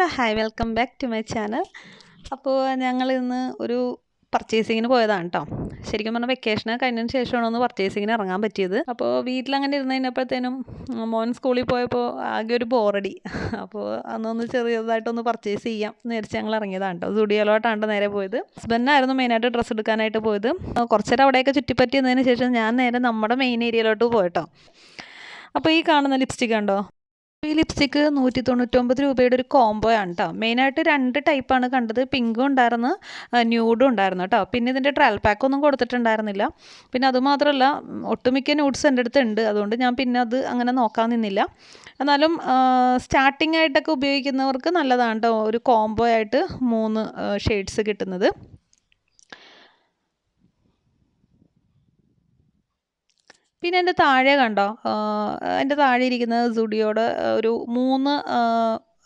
Hello hi welcome back to my channel. അപ്പോൾ ഞങ്ങൾ ഇന്ന് ഒരു പർച്ചേസിങ്ങിന് പോയതാണ് കേട്ടോ ശരിക്കും പറഞ്ഞാൽ വെക്കേഷൻ കഴിഞ്ഞതിന് ശേഷമാണ് ഒന്ന് പർച്ചേസിങ്ങിന് ഇറങ്ങാൻ പറ്റിയത്. അപ്പോൾ വീട്ടിലങ്ങനെ ഇരുന്ന് കഴിഞ്ഞപ്പോഴത്തേനും മോൻ സ്കൂളിൽ പോയപ്പോൾ ആകെ ഒരു ബോറടി. അപ്പോൾ അന്നൊന്ന് ചെറിയതായിട്ടൊന്ന് പർച്ചേസ് ചെയ്യാം എന്ന് വിചാരിച്ച് ഞങ്ങൾ ഇറങ്ങിയതാണ് കേട്ടോ സ്റ്റുഡിയോയിലോട്ടാണ് നേരെ പോയത്. ഹസ്ബൻഡായിരുന്നു മെയിനായിട്ട് ഡ്രസ്സ് എടുക്കാനായിട്ട് പോയത്. കുറച്ച് നേരം അവിടെയൊക്കെ ചുറ്റിപ്പറ്റി എന്നതിന് ശേഷം ഞാൻ നേരെ നമ്മുടെ മെയിൻ ഏരിയയിലോട്ട് പോയിട്ടോ അപ്പോൾ ഈ കാണുന്ന ലിപ്സ്റ്റിക് ഉണ്ടോ ഈ ലിപ്സ്റ്റിക്ക് നൂറ്റി തൊണ്ണൂറ്റൊമ്പത് രൂപയുടെ ഒരു കോംബോ ആണ് കേട്ടോ മെയിനായിട്ട് രണ്ട് ടൈപ്പാണ് കണ്ടത്. പിങ്കും ഉണ്ടായിരുന്നു ന്യൂഡും ഉണ്ടായിരുന്നു കേട്ടോ പിന്നെ ഇതിന്റെ ട്രയൽ പാക്ക് ഒന്നും കൊടുത്തിട്ടുണ്ടായിരുന്നില്ല. പിന്നെ അതുമാത്രമല്ല ഒട്ടുമിക്ക ന്യൂഡ്സ് എന്റെ അടുത്ത് ഉണ്ട്. അതുകൊണ്ട് ഞാൻ പിന്നെ അത് അങ്ങനെ നോക്കാൻ നിന്നില്ല. എന്നാലും സ്റ്റാർട്ടിംഗ് ആയിട്ടൊക്കെ ഉപയോഗിക്കുന്നവർക്ക് നല്ലതാണ് കേട്ടോ ഒരു കോംബോ ആയിട്ട് മൂന്ന് ഷെയ്ഡ്സ് കിട്ടുന്നത്. പിന്നെ എന്റെ താഴെ കണ്ടോ? എന്റെ താഴെ ഇരിക്കുന്നത് സുഡിയോടെ ഒരു മൂന്ന്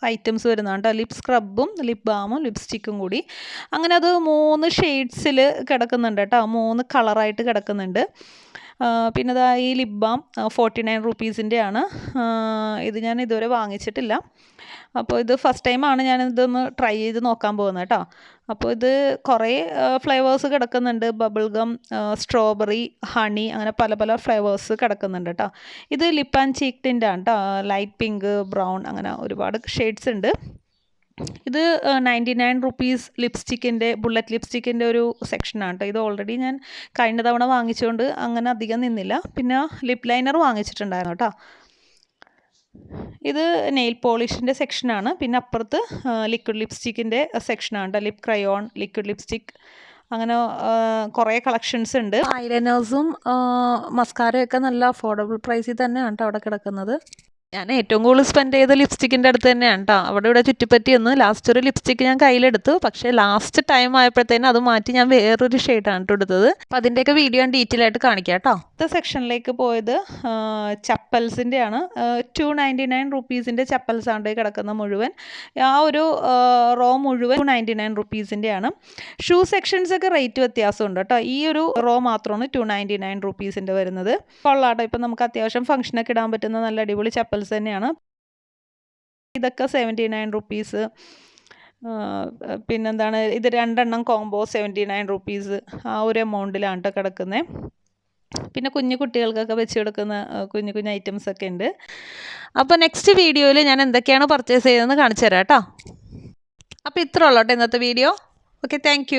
ഐറ്റംസ് വരുന്നുണ്ട് ലിപ് സ്ക്രബും ലിപ് ബാമും ലിപ്സ്റ്റിക്കും കൂടി. അങ്ങനെ അത് മൂന്ന് ഷെയ്ഡ്സിൽ കിടക്കുന്നുണ്ട് കേട്ടോ. മൂന്ന് കളറായിട്ട് കിടക്കുന്നുണ്ട്. പിന്നെ ദാ ഈ ലിപ് ബാം ഫോർട്ടി നയൻ റുപ്പീസിന്റെ ആണ് ഇത് ഞാൻ ഇതുവരെ വാങ്ങിച്ചിട്ടില്ല. അപ്പോൾ ഇത് ഫസ്റ്റ് ടൈമാണ് ഞാൻ ഇതൊന്ന് ട്രൈ ചെയ്ത് നോക്കാൻ പോകുന്നത് കേട്ടോ. അപ്പോൾ ഇത് കുറേ ഫ്ലേവേഴ്സ് കിടക്കുന്നുണ്ട്. ബബിൾ ഗം സ്ട്രോബെറി ഹണി അങ്ങനെ പല പല ഫ്ലേവേഴ്സ് കിടക്കുന്നുണ്ട് കേട്ടോ. ഇത് ലിപ്പ് ആൻഡ് ചീക്ടിന്റെ ആണ് കേട്ടോ. ലൈറ്റ് പിങ്ക് ബ്രൗൺ അങ്ങനെ ഒരുപാട് ഷെയ്ഡ്സ് ഉണ്ട്. ഇത് നയന്റി നയൻ റുപ്പീസ് ലിപ്സ്റ്റിക്കിന്റെ ബുള്ളറ്റ് ലിപ്സ്റ്റിക്കിന്റെ ഒരു സെക്ഷനാണ് കേട്ടോ ഇത് ഓൾറെഡി ഞാൻ കഴിഞ്ഞ തവണ വാങ്ങിച്ചുകൊണ്ട് അങ്ങനെ അധികം നിന്നില്ല. പിന്നെ ലിപ് ലൈനർ വാങ്ങിച്ചിട്ടുണ്ടായിരുന്നു കേട്ടോ ഇത് നെയിൽ പോളിഷിന്റെ സെക്ഷനാണ് പിന്നെ അപ്പുറത്ത് ലിക്വിഡ് ലിപ്സ്റ്റിക്കിന്റെ സെക്ഷനാണ് കേട്ടോ ലിപ് ക്രയോൺ ലിക്വിഡ് ലിപ്സ്റ്റിക് അങ്ങനെ കുറേ കളക്ഷൻസ് ഉണ്ട്. ഐലൈനേഴ്സും മസ്കാരയൊക്കെ നല്ല അഫോർഡബിൾ പ്രൈസിൽ തന്നെയാണ് കേട്ടോ അവിടെ കിടക്കുന്നത്. ഞാൻ ഏറ്റവും കൂടുതൽ സ്പെൻഡ് ചെയ്ത ലിപ്സ്റ്റിക്കിന്റെ അടുത്ത് തന്നെയാണ് കേട്ടോ അവിടെ ഇവിടെ ചുറ്റിപ്പറ്റി ഒന്ന് ലാസ്റ്റ് ഒരു ലിപ്സ്റ്റിക്ക് ഞാൻ കയ്യിലെടുത്തു. പക്ഷേ ലാസ്റ്റ് ടൈം ആയപ്പോഴത്തേനും അത് മാറ്റി ഞാൻ വേറൊരു ഷെയ്ഡാണ് കേട്ടോ എടുത്തത്. അപ്പോൾ അതിന്റെയൊക്കെ വീഡിയോ ഞാൻ ഡീറ്റെയിൽ ആയിട്ട് കാണിക്കാം കേട്ടോ അടുത്ത സെക്ഷനിലേക്ക് പോയത് ചപ്പൽസിന്റെ ആണ്. ടു നയന്റി നയൻ റുപ്പീസിന്റെ ചപ്പൽസ് ആണ് കിടക്കുന്ന മുഴുവൻ. ആ ഒരു റോ മുഴുവൻ ടു നയന്റി നയൻ റുപ്പീസിന്റെ ആണ്. ഷൂ സെക്ഷൻസ് ഒക്കെ റേറ്റ് വ്യത്യാസമുണ്ട് കേട്ടോ ഈ ഒരു റോ മാത്രമാണ് ടു നയന്റി നയൻ റുപ്പീസിന്റെ വരുന്നത്. കൊള്ളാട്ടോ ഇപ്പം നമുക്ക് അത്യാവശ്യം ഫംഗ്ഷനൊക്കെ ഇടാൻ പറ്റുന്ന നല്ല അടിപൊളി ചപ്പൽസ് തന്നെയാണ്. ഇതൊക്കെ സെവന്റി നയൻ റുപ്പീസ് പിന്നെന്താണ്? ഇത് രണ്ടെണ്ണം കോംബോ സെവന്റി നയൻ റുപ്പീസ് ആ ഒരു എമൗണ്ടിലാണ് കേട്ടോ കിടക്കുന്നത് പിന്നെ കുഞ്ഞു കുട്ടികൾക്കൊക്കെ വെച്ച് കൊടുക്കുന്ന കുഞ്ഞു കുഞ്ഞു ഐറ്റംസ് ഒക്കെ ഉണ്ട്. അപ്പോൾ നെക്സ്റ്റ് വീഡിയോയിൽ ഞാൻ എന്തൊക്കെയാണ് പർച്ചേസ് ചെയ്തതെന്ന് കാണിച്ചു തരാം കേട്ടോ അപ്പോൾ ഇത്ര ഉള്ളൂ കേട്ടോ ഇന്നത്തെ വീഡിയോ ഓക്കെ താങ്ക്